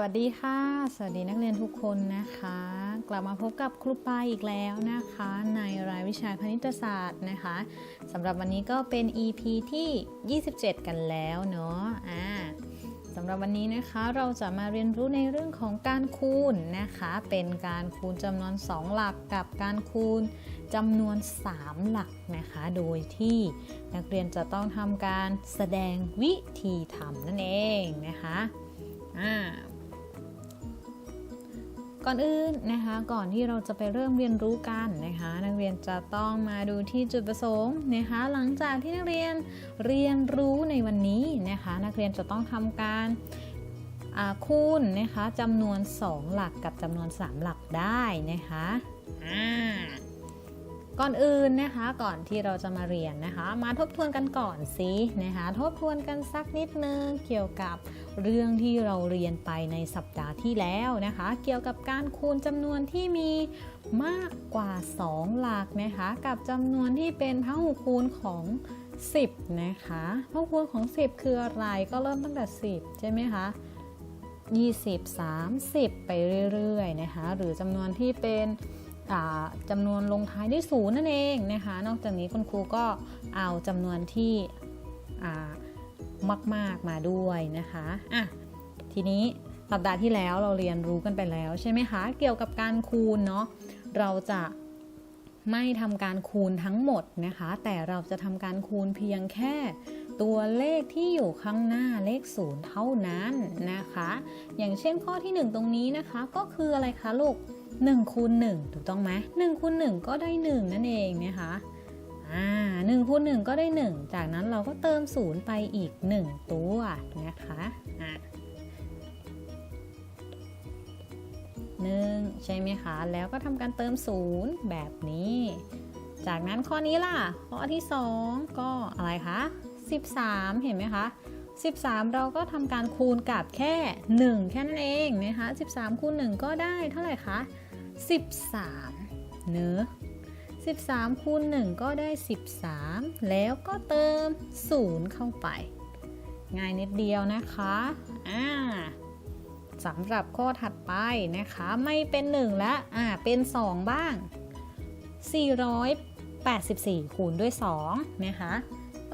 วัสดีค่ะ สวัสดีนักเรียนทุกคนนะคะ กลับมาพบกับครูปายอีกแล้วนะคะ ในรายวิชาคณิตศาสตร์นะคะสำหรับวันนี้ก็เป็น EP ที่ 27 กันแล้วเนาะอ่าสำหรับวันนี้นะคะเราจะมาเรียนรู้ในเรื่องของการคูณนะคะ เป็นการคูณจำนวน 2 หลักกับการคูณจำนวน 3 หลักนะคะ โดยที่นักเรียนจะต้องทำการแสดงวิธีทำนั่นเองนะคะอ่า ก่อนอื่นนะคะก่อนที่เราจะไปเริ่มเรียนรู้กันนะคะนักเรียนจะต้องมาดูที่จุดประสงค์นะคะหลังจากที่นักเรียนเรียนรู้ในวันนี้นะคะนักเรียนจะต้องทำการคูณนะคะจำนวน 2 หลักกับจำนวน 3 หลักได้นะคะอ่า ก่อนอื่นนะคะก่อนที่เราจะมาเรียนนะคะ มาทบทวนกันก่อนสินะคะทบทวนกันสักนิดนึงเกี่ยวกับเรื่องที่เราเรียนไปในสัปดาห์ที่แล้วนะคะ เกี่ยวกับการคูณจำนวนที่มีมากกว่า 2 หลักนะคะ กับจำนวนที่เป็นพหุคูณของ10 นะคะพหุคูณของ 10 คืออะไรก็เริ่มตั้งแต่ 10 ใช่ไหมคะ20 30 ไปเรื่อยๆนะคะ หรือจำนวนที่เป็น จำนวนลงท้ายด้วยศูนย์นั่นเองนะคะ นอกจากนี้คุณครูก็เอาจำนวนที่มาก ๆ มาด้วยนะคะอะทีนี้สัปดาห์ที่แล้วเราเรียนรู้กันไปแล้วใช่ไหมคะ เกี่ยวกับการคูณเนาะเราจะไม่ทำการคูณทั้งหมดนะคะ แต่เราจะทำการคูณเพียงแค่ตัวเลขที่อยู่ข้างหน้าเลขศูนย์เท่านั้นนะคะ อย่างเช่นข้อที่ 1 ตรงนี้นะคะ ก็คืออะไรคะลูก 1คูณ1ถูกต้องไหม1คูณ1ก็ได้ 1 นั่นเองนะคะอ่าหนึ่งคูณหนึ่งก็ได้ 1 จากนั้นเราก็เติมศูนย์ไปอีก 1 ตัวนะคะอะหนึ่งใช่ไหมคะ แล้วก็ทำการเติมศูนย์แบบนี้ จากนั้นข้อนี้ล่ะ ข้อที่ 2 ก็อะไรคะ 13 เห็นไหมคะ 13 เราก็ทำการคูณกับแค่ 1 แค่นั้นเองนะคะ 13 คูณ 1 ก็ได้เท่าไหร่คะ 13 เนื้อ13คูณ1ก็ได้ 13 แล้วก็เติม 0 เข้าไป ง่ายนิดเดียวนะคะอ่าสำหรับข้อถัดไปนะคะ ไม่เป็น 1 แล้วอ่าเป็น 2 บ้าง 484 คูณด้วย2นะคะ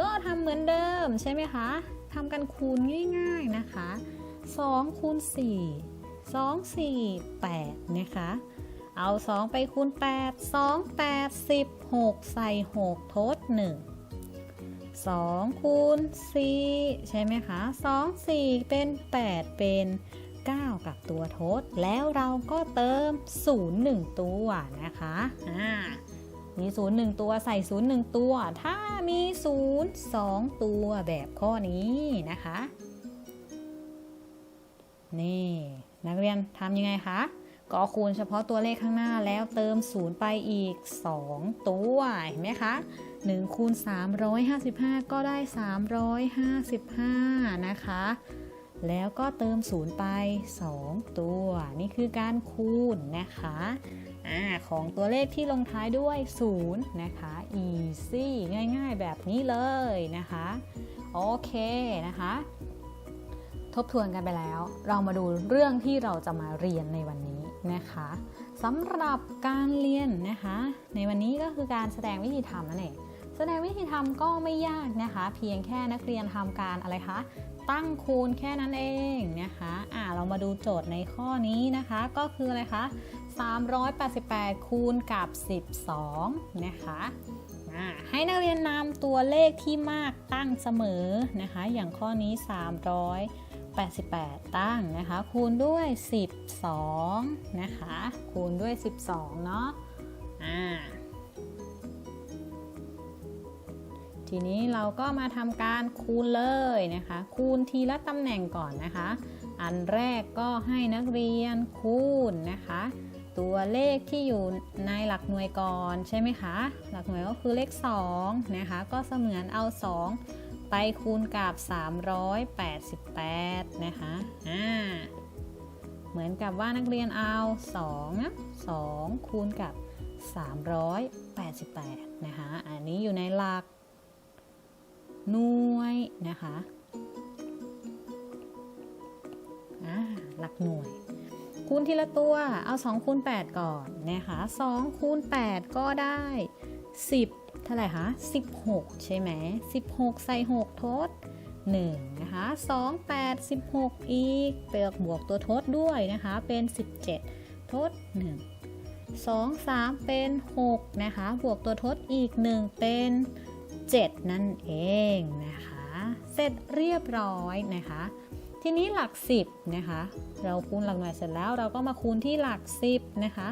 ก็ทำเหมือนเดิมใช่ไหมคะทำกันคูณง่าย ๆนะคะ2คูณ4 2 4 8 นะคะ เอา 2 ไปคูณ 8 2 8 16 ใส่ 6 ทด 1 2 คูณ 4 ใช่ไหมคะ 2 4 เป็น 8 เป็น 9 กับตัวทด แล้วเราก็เติม 0 1 ตัวนะคะอ่ามี0 1 ตัวใส่ 0 1 ตัว ถ้ามี 0 2 ตัวแบบข้อนี้นะคะ นี่ นักเรียนทำยังไงคะ ก็คูณเฉพาะตัวเลขข้างหน้าแล้วเติม 0 ไปอีก 2 ตัวเห็นไหมคะ1คูณ355 ก็ได้ 355 นะคะ แล้วก็เติม 0 ไป 2 ตัว นี่คือการคูณนะคะอาของตัวเลขที่ลงท้ายด้วย 0 นะคะ easy ง่ายๆแบบนี้เลยนะคะ โอเคนะคะทบทวนกันไปแล้ว เรามาดูเรื่องที่เราจะมาเรียนในวันนี้ นะคะสำหรับการเรียนนะคะ ในวันนี้ก็คือการแสดงวิธีทำนั่นเองแสดงวิธีทำก็ไม่ยากนะคะ เพียงแค่นักเรียนทำการอะไรคะตั้งคูณแค่นั้นเองนะคะอ่าเรามาดูโจทย์ในข้อนี้นะคะ ก็คืออะไรคะ 388 คูณกับ 12 นะคะให้นักเรียนนำตัวเลขที่มากตั้งเสมอนะคะ อย่างข้อนี้ 88 ตั้งนะคะ คูณด้วย 12 นะคะ คูณด้วย 12 เนาะอ่าทีนี้เราก็มาทำการคูณเลยนะคะ คูณทีละตำแหน่งก่อนนะคะ อันแรกก็ให้นักเรียนคูณนะคะ ตัวเลขที่อยู่ในหลักหน่วยก่อนใช่ไหมคะ หลักหน่วยก็คือเลข2นะคะ ก็เสมือนเอา 2 ไปคูณกับ 388 นะคะอ่าเหมือนกับว่านักเรียนเอา2นะ2คูณกับ 388 นะคะ อันนี้อยู่ในหลักหน่วยนะคะอ่าหลักหน่วย คูณทีละตัวเอา 2 คูณ 8 ก่อนนะคะ2คูณ 8 ก็ได้ 10 เท่าไหร่คะ 16 ใช่ไหม 16 ใส่ 6 ทด 1 นะคะ 2 8 16 อีกเปลือกบวกตัวทดด้วยนะคะ เป็น 17 ทด 1 2 3 เป็น 6 นะคะ บวกตัวทดอีก 1 เป็น 7 นั่นเองนะคะ เสร็จเรียบร้อยนะคะ ทีนี้หลัก 10 นะคะ เราคูณหลักหน่วยเสร็จแล้วเราก็มาคูณที่หลัก 10 นะคะ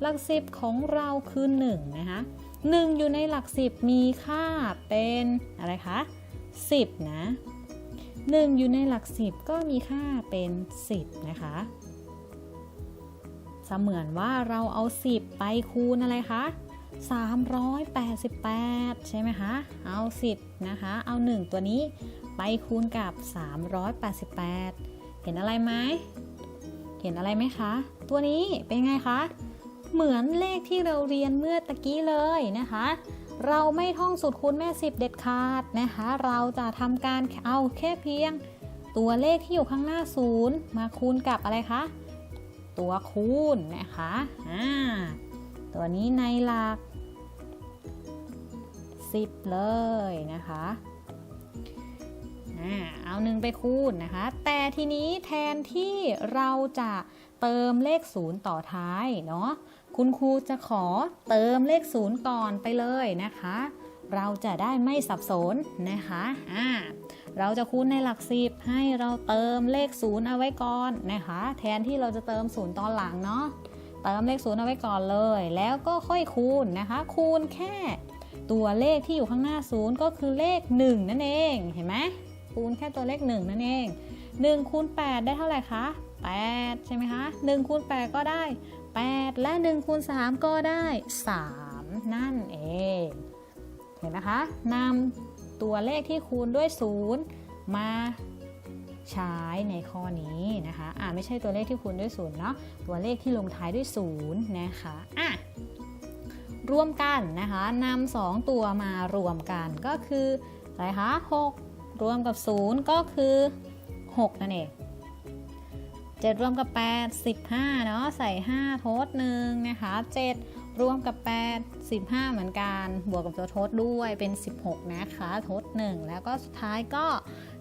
หลัก 10 ของเราคือ 1 นะคะ 1 อยู่ในหลัก 10 มีค่าเป็นอะไรคะ 10 นะ 1 อยู่ในหลัก 10 ก็มีค่าเป็น 10 นะคะ เสมือนว่าเราเอา 10 ไปคูณอะไรคะ388 ใช่ไหมคะ เอา 10 นะคะ เอา 1 ตัวนี้ไปคูณกับ 388 เห็นอะไรไหม เห็นอะไรไหมคะ ตัวนี้เป็นไงคะ เหมือนเลขที่เราเรียนเมื่อตะกี้เลยนะคะ เราไม่ท่องสูตรคูณแม่ 10 เด็ดขาดนะคะ เราจะทำการเอาแค่เพียง ตัวเลขที่อยู่ข้างหน้าศูนย์มาคูณกับอะไรคะ ตัวคูณนะคะอ่าตัวนี้ในหลัก 10 เลยนะคะเอาหนึ่งไปคูณนะคะ แต่ทีนี้แทนที่เราจะเติมเลขศูนย์ต่อท้ายเนาะ คุณครูจะขอเติมเลขศูนย์ก่อนไปเลยนะคะ เราจะได้ไม่สับสนนะคะอ่าเราจะคูณในหลักสิบให้เราเติมเลขศูนย์เอาไว้ก่อนนะคะ แทนที่เราจะเติมศูนย์ตอนหลังเนาะเติมเลขศูนย์เอาไว้ก่อนเลย แล้วก็ค่อยคูณนะคะ คูณแค่ ตัวเลขที่อยู่ข้างหน้าศูนย์ก็คือเลข 1 นั่นเองเห็นไหมคูณแค่ตัวเลข 1 นั่นเอง1คูณ8ได้เท่าไหร่คะ8ใช่ไหมคะ1คูณ8ก็ได้ 8 และ1คูณ3ก็ได้ 3 นั่นเอง เห็นนะคะนำตัวเลขที่คูณด้วย 0 มาใช้ในข้อนี้นะคะอ่าไม่ใช่ตัวเลขที่คูณด้วย0เนาะตัวเลขที่ลงท้ายด้วย0นะคะอะรวมกันนะคะนำ2ตัวมารวมกันก็คืออะไรคะ6รวมกับ 0 ก็คือ 6 นั่นเอง 7 รวมกับ 8 15 เนาะใส่5ทดหนึ่งนะคะ 7 รวมกับ 8 15 เหมือนกัน บวกกับตัวทดด้วยเป็น 16 นะคะทด1แล้วก็สุดท้ายก็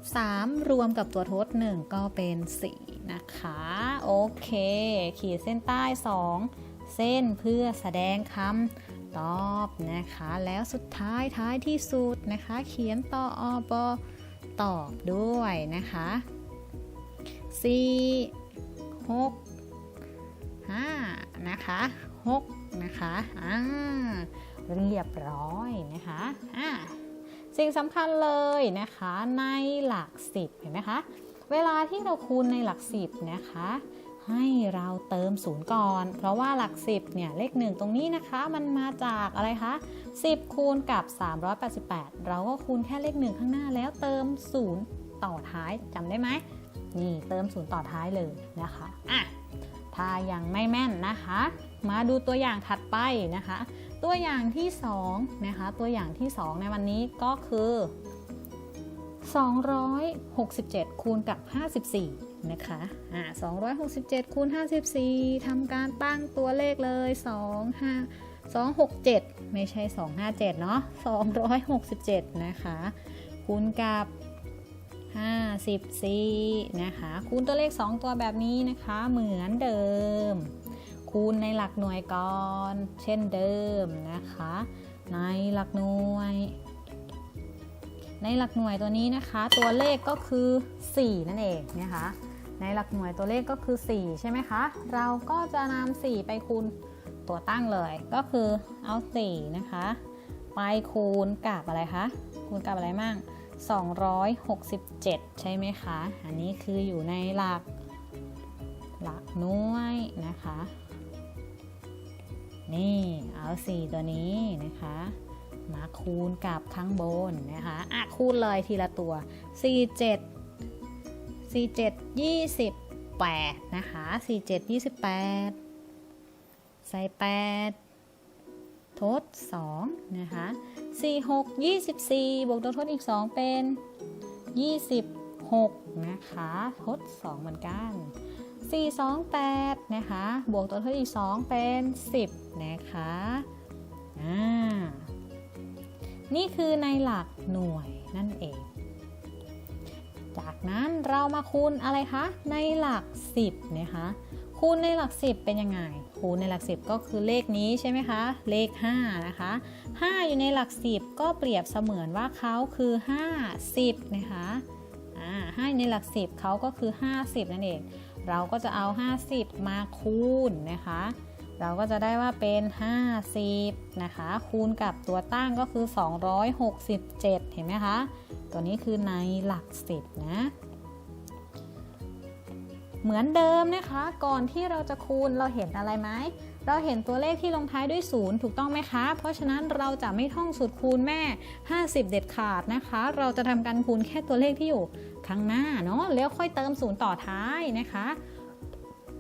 3 รวมกับตัวทด1ก็เป็น 4 นะคะ โอเค ขีดเส้นใต้ 2 เส้นเพื่อแสดงคำตอบนะคะ แล้วสุดท้ายท้ายที่สุดนะคะ เขียนต่ออบตอบด้วยนะคะ4 6 5 นะคะ6นะคะอ่าเรียบร้อยนะคะอ่าสิ่งสำคัญเลยนะคะในหลัก10เห็นไหมคะ เวลาที่เราคูณในหลัก10นะคะ ให้เราเติมศูนย์ก่อน เพราะว่าหลัก10เนี่ยเลข1ตรงนี้นะคะ มันมาจากอะไรคะ10 คูณกับ 388 เราก็คูณแค่เลข1ข้างหน้าแล้วเติม0ต่อท้ายจำได้ไหม นี่เติมศูนย์ต่อท้ายเลยนะคะอะถ้ายังไม่แม่นนะคะ มาดูตัวอย่างถัดไปนะคะ ตัวอย่างที่2นะคะตัวอย่างที่ 2 ในวันนี้ก็คือ 267 คูณกับ 54 นะคะอ่า267 คูณ 54ทำการตั้งตัวเลขเลย 2 5 267 ไม่ใช่ 257 เนาะ267 นะคะ คูณกับ 54 นะคะ คูณตัวเลข 2 ตัวแบบนี้นะคะ เหมือนเดิม คูณในหลักหน่วยก่อน เช่นเดิมนะคะ ในหลักหน่วย ในหลักหน่วยตัวนี้นะคะ ตัวเลขก็คือ 4 นั่นเองนะคะ ในหลักหน่วยตัวเลขก็คือ 4 ใช่ไหมคะ เราก็จะนำ4ไปคูณตัวตั้งเลย ก็คือเอา 4 นะคะ ไปคูณกับอะไรคะ คูณกับอะไรมั่ง 267 ใช่ไหมคะ อันนี้คืออยู่ในหลักหลักหน่วยนะคะ นี่เอา 4 ตัวนี้นะคะ มาคูณกับข้างบนนะคะอะคูณเลยทีละตัว 47 47 28 นะคะ 47 28 ใส่ 8 ทด 2 นะคะ 46 24 บวกตัวทดอีก 2 เป็น 26 นะคะทด 2 เหมือนกัน 4 2 8 นะคะ บวกตัวทดอีก 2 เป็น 10 นะคะอ่านี่คือในหลักหน่วยนั่นเอง จากนั้นเรามาคูณอะไรคะ ในหลัก 10 นะคะ คูณในหลัก10เป็นยังไง คูณในหลัก10ก็คือเลขนี้ใช่ไหมคะ เลข 5 นะคะ 5 อยู่ในหลัก10ก็เปรียบเสมือนว่าเขาคือ 50 นะคะอ่า5อยู่ในหลัก10เขาก็คือ 50 นั่นเอง เราก็จะเอา 50 มาคูณนะคะ เราก็จะได้ว่าเป็น 50 นะคะ คูณกับตัวตั้งก็คือ 267 เห็นไหมคะ ตัวนี้คือในหลัก10นะ เหมือนเดิมนะคะ ก่อนที่เราจะคูณเราเห็นอะไรไหมเราเห็นตัวเลขที่ลงท้ายด้วย 0 ถูกต้องไหมคะ เพราะฉะนั้นเราจะไม่ท่องสูตรคูณแม่ 50 เด็ดขาดนะคะ เราจะทำการคูณแค่ตัวเลขที่อยู่ข้างหน้าเนาะแล้วค่อยเติม 0 ต่อท้ายนะคะ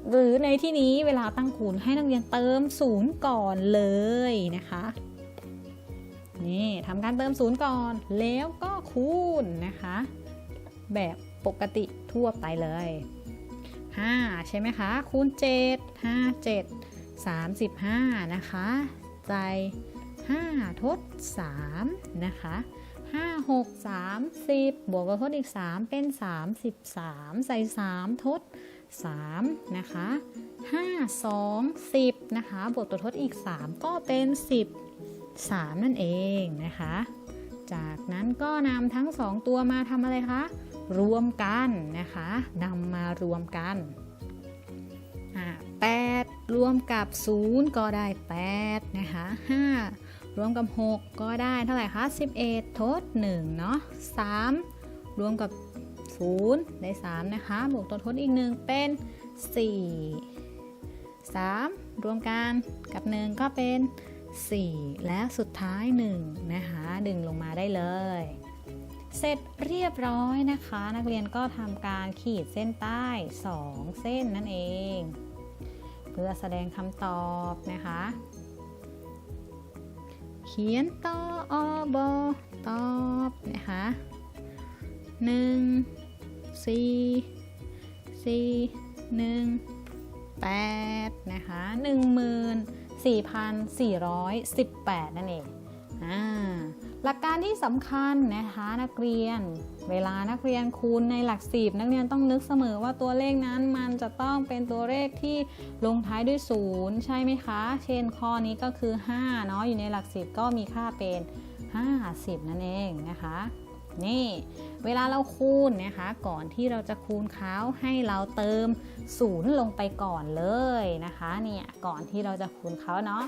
หรือในที่นี้เวลาตั้งคูณให้นักเรียนเติม0ก่อนเลยนะคะนี่ทำการเติม0ก่อนแล้วก็คูณนะคะ แบบปกติทั่วไปเลย 5 ใช่ไหมคะ คูณ 7 5 7 35 นะคะใจ5 ทด 3 นะคะ5 6 30 บวกกับทดอีก 3 เป็น 33 ใส่ 3 ทด 3 นะคะ 5 2 10 นะคะ บวกตัวทดอีก 3 ก็เป็น 10 3 นั่นเองนะคะ จากนั้นก็นำทั้ง 2 ตัวมาทำอะไรคะ รวมกันนะคะนำมารวมกัน8รวมกับ 0 ก็ได้ 8 นะคะ5รวมกับ 6 ก็ได้เท่าไหร่คะ11 ทด 1 เนาะ3รวมกับ 0 ได้ 3 นะคะ บวกตัวทดอีก 1 เป็น 4 3 รวมกันกับ 1 ก็เป็น 4 และสุดท้าย 1 นะคะ ดึงลงมาได้เลย เสร็จเรียบร้อยนะคะ นักเรียนก็ทำการขีดเส้นใต้ 2 เส้นนั่นเอง เพื่อแสดงคำตอบนะคะ เขียนตออบอตอบนะคะหนึ่งสี่สี่หนึ่งแปดนะคะหนึ่งหมื่นสี่พันสี่ร้อยสิบแปดนั่นเองอ่า หลักการที่สำคัญนะคะนักเรียน เวลานักเรียนคูณในหลักสิบนักเรียนต้องนึกเสมอว่าตัวเลขนั้นมันจะต้องเป็นตัวเลขที่ลงท้ายด้วยศูนย์ใช่ไหมคะ เช่นข้อนี้ก็คือ5เนาะอยู่ในหลักสิบก็มีค่าเป็น 50 นั่นเองนะคะนี่เวลาเราคูณนะคะก่อนที่เราจะคูณเขาให้เราเติมศูนย์ลงไปก่อนเลยนะคะเนี่ยก่อนที่เราจะคูณเขาเนาะ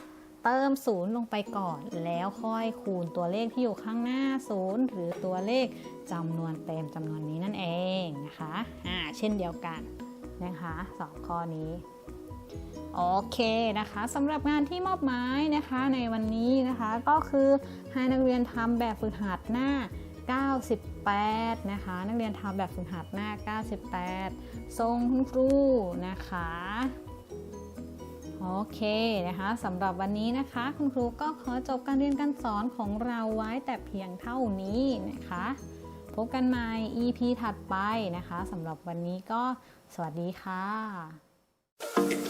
เติมศูนย์ลงไปก่อน แล้วค่อยคูณตัวเลขที่อยู่ข้างหน้าศูนย์หรือตัวเลขจำนวนเต็มจำนวนนี้นั่นเองนะคะอ่าเช่นเดียวกันนะคะสองข้อนี้โอเคนะคะสำหรับงานที่มอบหมายนะคะในวันนี้นะคะก็คือให้นักเรียนทำแบบฝึกหัดหน้า 98 นะคะ นักเรียนทำแบบฝึกหัดหน้า 98 ทรงคุณครูนะคะ โอเคนะคะสำหรับวันนี้นะคะ คุณครูก็ขอจบการเรียนการสอนของเราไว้แต่เพียงเท่านี้นะคะ พบกันใหม่ EP ถัดไปนะคะสำหรับวันนี้ก็สวัสดีค่ะ